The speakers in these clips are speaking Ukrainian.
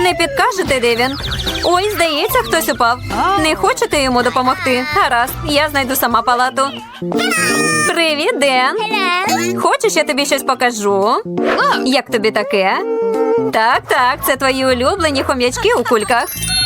Не підкажете, де він? Ой, здається, хтось упав. Не хочете йому допомогти? Гаразд, я знайду сама палату. Привіт, Ден. Хочеш, я тобі щось покажу? Як тобі таке? Так, так, це твої улюблені хом'ячки у кульках.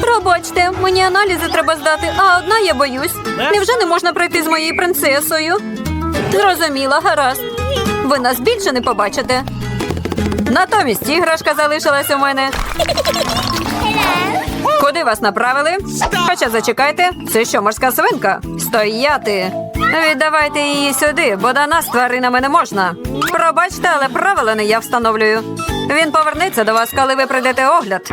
Пробачте, мені аналізи треба здати, а одна я боюсь. Невже не можна пройти з моєю принцесою? Зрозуміла, гаразд. Ви нас більше не побачите. Натомість іграшка залишилась у мене. Куди вас направили? Хоча зачекайте, це що, морська свинка? Стояти. Віддавайте її сюди, бо до нас тваринами не можна. Пробачте, але правила не я встановлюю. Він повернеться до вас, коли ви прийдете огляд.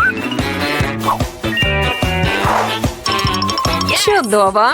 Чудово.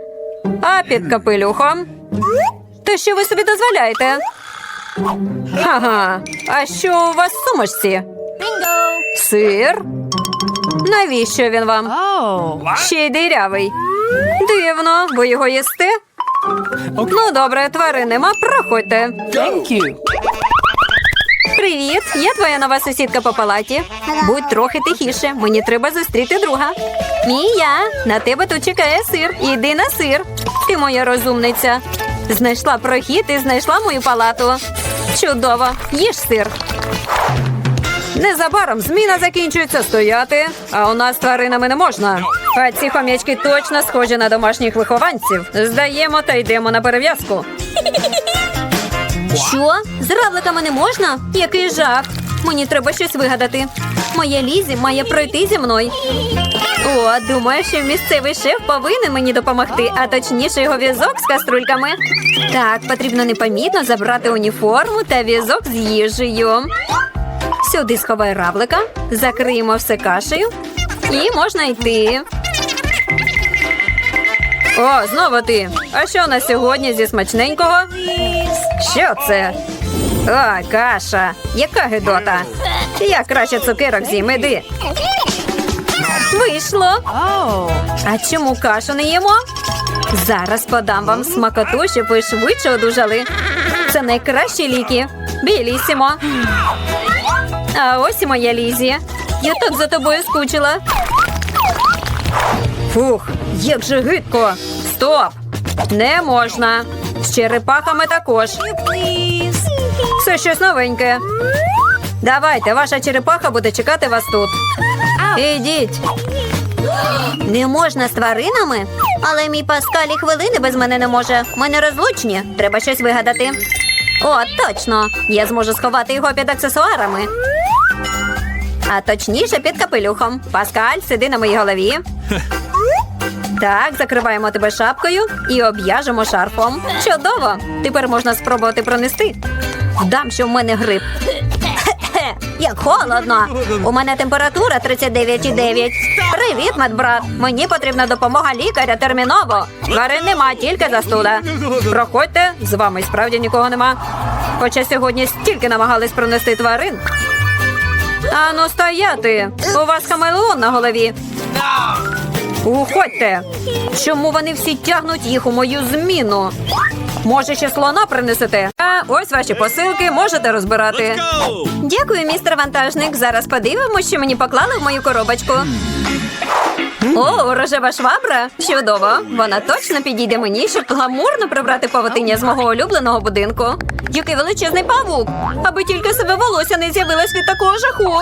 А під капелюхом. То що ви собі дозволяєте? Ага, а що у вас в сумочці? Сир? Навіщо він вам? Ще й дирявий. Дивно, ви його їсте? Ну, добре, тварин нема, проходьте. Thank you. Привіт, я твоя нова сусідка по палаті. Будь трохи тихіше, мені треба зустріти друга. Мія, на тебе тут чекає сир. Іди на сир. Ти моя розумниця. Знайшла прохід і знайшла мою палату. Чудово, їж сир. Незабаром зміна закінчується стояти, а у нас тваринами не можна. А ці хомячки точно схожі на домашніх вихованців. Здаємо та йдемо на перев'язку. Що? З равликами не можна? Який жах. Мені треба щось вигадати. Моя Лізі має пройти зі мною. О, думаю, що місцевий шеф повинен мені допомогти, а точніше його візок з каструльками. Так, потрібно непомітно забрати уніформу та візок з їжею. Сюди сховай равлика, закриємо все кашею і можна йти. О, знову ти. А що у нас сьогодні зі смачненького? Що це? О, каша. Яка гидота. Я краще цукерок з'їм, іди. Вийшло. А чому кашу не їмо? Зараз подам вам смакоту, щоб ви швидше одужали. Це найкращі ліки. Білісімо. А ось і моя Лізі. Я так за тобою скучила. Фух, як же гидко. Стоп! Не можна. З черепахами також. Це щось новеньке. Давайте, ваша черепаха буде чекати вас тут. Ідіть. Не можна з тваринами? Але мій Паскаль і хвилини без мене не може. Ми не розлучні. Треба щось вигадати. О, точно! Я зможу сховати його під аксесуарами. А точніше під капелюхом. Паскаль, сиди на моїй голові. Так, закриваємо тебе шапкою і об'яжемо шарфом. Чудово! Тепер можна спробувати пронести. Дам, що в мене грип. Як холодно. У мене температура 39,9. Привіт, медбрат. Мені потрібна допомога лікаря терміново. Тварин нема, тільки застуда. Проходьте, з вами справді нікого нема. Хоча сьогодні стільки намагались пронести тварин. Ану, стояти! У вас хамелеон на голові. Уходьте! Чому вони всі тягнуть їх у мою зміну? Може, ще слона принесете? А ось ваші посилки, можете розбирати. Дякую, містер вантажник. Зараз подивимося, що мені поклали в мою коробочку. О, рожева швабра. Чудово. Вона точно підійде мені, щоб гламурно прибрати павутиння з мого улюбленого будинку. Який величезний павук. Аби тільки себе волосся не з'явилось від такого жаху.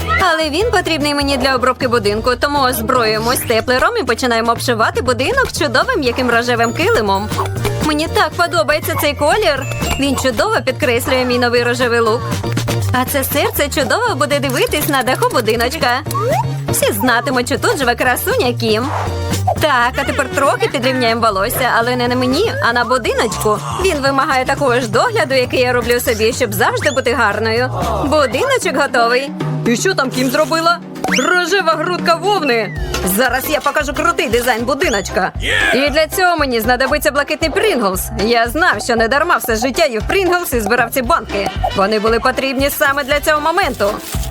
Але він потрібний мені для обробки будинку, тому озброюємось теплером і починаємо обшивати будинок чудовим м'яким рожевим килимом. Мені так подобається цей колір. Він чудово підкреслює мій новий рожевий лук. А це серце чудово буде дивитись на даху будиночка. Всі знатимуть, що тут живе красуня Кім. Так, а тепер трохи підрівняємо волосся, але не на мені, а на будиночку. Він вимагає такого ж догляду, який я роблю собі, щоб завжди бути гарною. Будиночок готовий. І що там Кім зробила? Рожева грудка вовни. Зараз я покажу крутий дизайн будиночка. І для цього мені знадобиться блакитний Прінглс. Я знав, що не дарма все життя їв Прінглс і збирав ці банки. Вони були потрібні саме для цього моменту.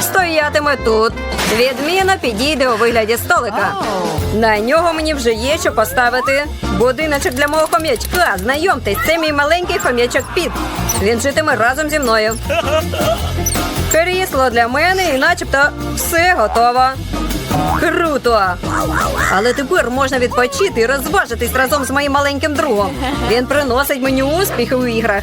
Стоятиме тут. Відміна підійде у вигляді столика. На нього мені вже є що поставити. Будиночок для мого хом'ячка. Знайомтесь, це мій маленький хом'ячок Піт. Він житиме разом зі мною. Крісло для мене і начебто все готово. Круто! Але тепер можна відпочити і розважитись разом з моїм маленьким другом. Він приносить мені успіхи у іграх.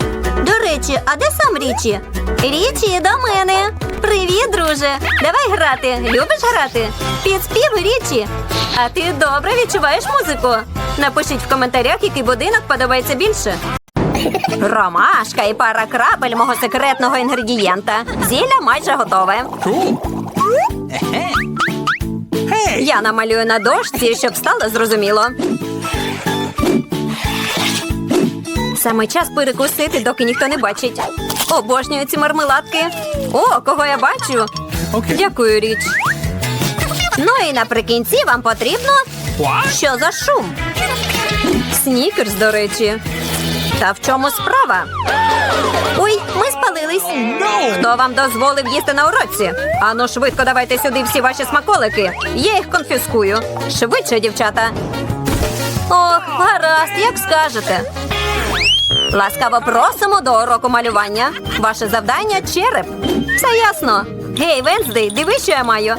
До речі, а де сам Річі? Річі, до мене. Привіт, друже. Давай грати. Любиш грати? Під спів Річі. А ти добре відчуваєш музику? Напишіть в коментарях, який будинок подобається більше. Ромашка і пара крапель мого секретного інгредієнта. Зілля майже готове. Я намалюю на дошці, щоб стало зрозуміло. Саме час перекусити, доки ніхто не бачить. Обожнюю ці мармеладки. О, кого я бачу. Окей. Дякую, річ. Ну і наприкінці вам потрібно. What? Що за шум? Снікерс, до речі. Та в чому справа? Ой, ми спалились. Хто вам дозволив їсти на уроці? Ану, швидко давайте сюди всі ваші смаколики. Я їх конфіскую. Швидше, дівчата. Ох, гаразд, як скажете. Ласкаво просимо до уроку малювання. Ваше завдання череп. Все ясно. Гей, Венздей, диви, що я маю.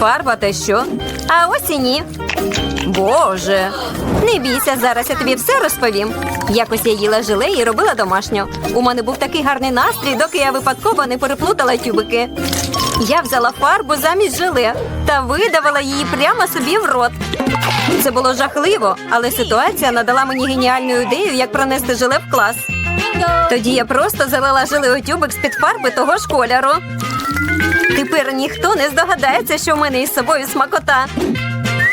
Фарба те що? А ось і ні. Боже, не бійся, зараз я тобі все розповім. Якось я їла желе і робила домашню. У мене був такий гарний настрій, доки я випадково не переплутала тюбики. Я взяла фарбу замість желе та видавала її прямо собі в рот. Це було жахливо, але ситуація надала мені геніальну ідею, як пронести желе в клас. Тоді я просто залила желе тюбик з-під фарби того ж кольору. Тепер ніхто не здогадається, що в мене із собою смакота.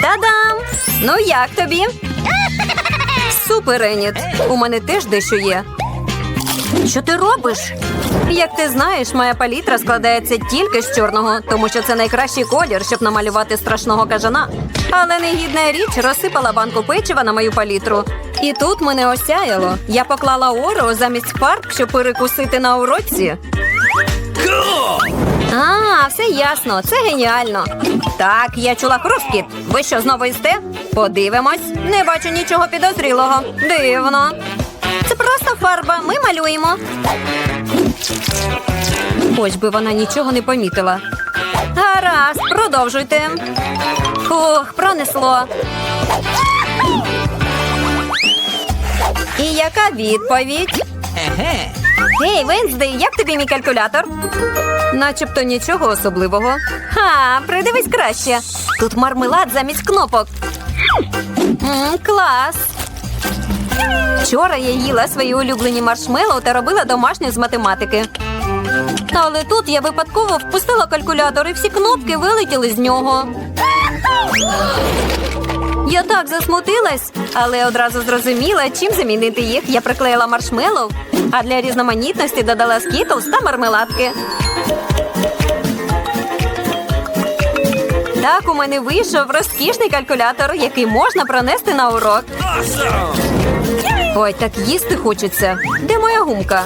Та-дам! Ну як тобі? Супер, Еніт. У мене теж дещо є. Що ти робиш? Як ти знаєш, моя палітра складається тільки з чорного, тому що це найкращий колір, щоб намалювати страшного кажана. Але негідна річ розсипала банку печива на мою палітру. І тут мене осяяло. Я поклала орео замість фарб, щоб перекусити на уроці. А, все ясно, це геніально. Так, я чула хрускіт. Ви що, знову їсте? Подивимось. Не бачу нічого підозрілого. Дивно. Це просто фарба. Ми малюємо. Хоч би вона нічого не помітила. Гаразд, продовжуйте. Ух, пронесло. І яка відповідь? Гей, Венздей, як тобі мій калькулятор? Начебто нічого особливого. Ха, придивись краще. Тут мармелад замість кнопок. М, клас. Вчора я їла свої улюблені маршмеллоу та робила домашню з математики. Але тут я випадково впустила калькулятор і всі кнопки вилетіли з нього. Я так засмутилась, але одразу зрозуміла, чим замінити їх. Я приклеїла маршмеллоу, а для різноманітності додала скітлс та мармеладки. Так у мене вийшов розкішний калькулятор, який можна пронести на урок. Ой, так їсти хочеться. Де моя гумка?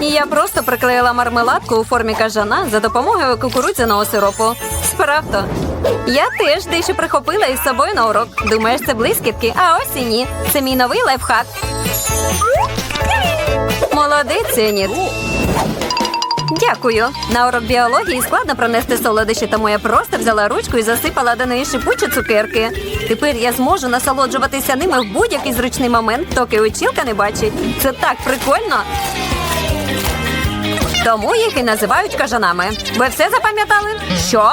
І я просто приклеїла мармеладку у формі кажана за допомогою кукурудзяного сиропу. Справді. Я теж дещо прихопила із собою на урок. Думаєш, це блискітки? А ось і ні. Це мій новий лайфхак. Молодець, Еніт. Дякую. На урок біології складно пронести солодощі, тому я просто взяла ручку і засипала до неї шипучі цукерки. Тепер я зможу насолоджуватися ними в будь-який зручний момент, доки учілка не бачить. Це так прикольно. Тому їх і називають кажанами. Ви все запам'ятали? Що?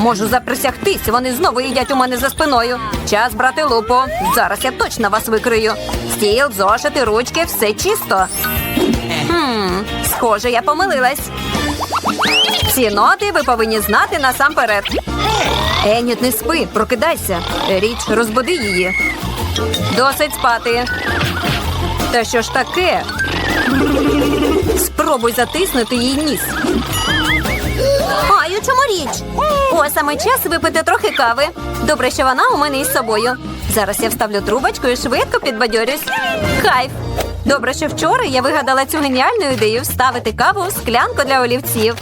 Можу заприсягтись, вони знову їдять у мене за спиною. Час брати лупу. Зараз я точно вас викрию. Стіл, зошити, ручки, все чисто. Хм, схоже, я помилилась. Ці ноти ви повинні знати насамперед. Еніт, не спи, прокидайся. Річ, розбуди її. Досить спати. Та що ж таке? Спробуй затиснути їй ніс. А, і у чому річ? О, саме час випити трохи кави. Добре, що вона у мене із собою. Зараз я вставлю трубочку і швидко підбадьорюсь. Кайф. Добре, що вчора я вигадала цю геніальну ідею вставити каву у склянку для олівців.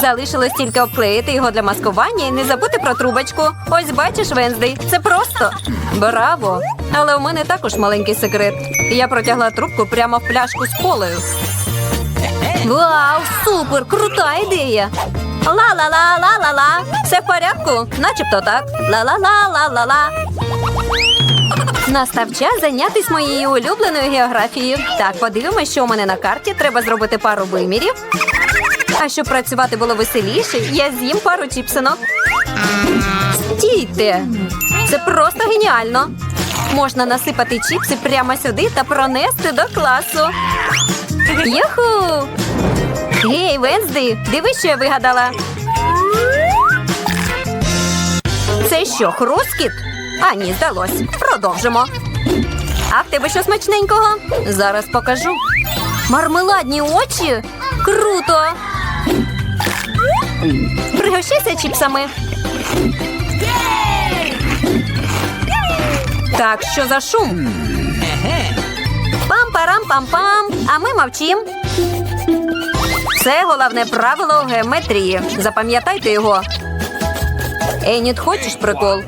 Залишилось тільки обклеїти його для маскування і не забути про трубочку. Ось бачиш, Венздей, це просто. Браво! Але у мене також маленький секрет. Я протягла трубку прямо в пляшку з колою. Вау, супер! Крута ідея! Ла-ла-ла-ла-ла-ла. Все в порядку? Начебто так. Ла-ла-ла-ла-ла-ла. Настав час зайнятися моєю улюбленою географією. Так, подивимось, що у мене на карті. Треба зробити пару вимірів. А щоб працювати було веселіше, я з'їм пару чіпсинок. Стійте! Це просто геніально. Можна насипати чіпси прямо сюди та пронести до класу. Юху! Гей, Венсди, дивись, що я вигадала. Це що, хрускіт? А, ні, здалось. Продовжимо. А в тебе що смачненького? Зараз покажу. Мармеладні очі? Круто! Пригощайся чіпсами. Так, що за шум? Пам-парам-пам-пам. А ми мовчим. Це головне правило геометрії. Запам'ятайте його. Еніт, хочеш прикол?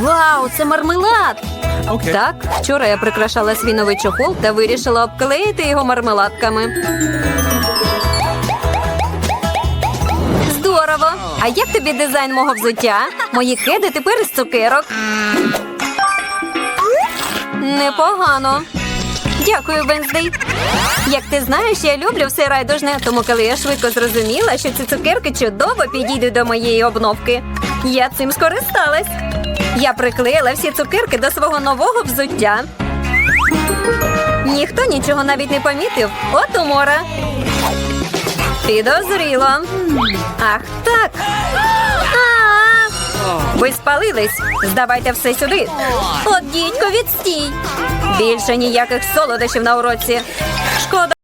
Вау, це мармелад! Okay. Так, вчора я прикрашала свій новий чохол та вирішила обклеїти його мармеладками. Здорово! А як тобі дизайн мого взуття? Мої кеди тепер із цукерок. Непогано. Дякую, Венздей. Як ти знаєш, я люблю все райдужне, тому коли я швидко зрозуміла, що ці цукерки чудово підійдуть до моєї обновки, я цим скористалась. Я приклеїла всі цукерки до свого нового взуття. Ніхто нічого навіть не помітив. От умора. Підозріло. Ах, так. Ви спалились. Здавайте все сюди. От дідько, відстій. Більше ніяких солодощів на уроці. Шкода.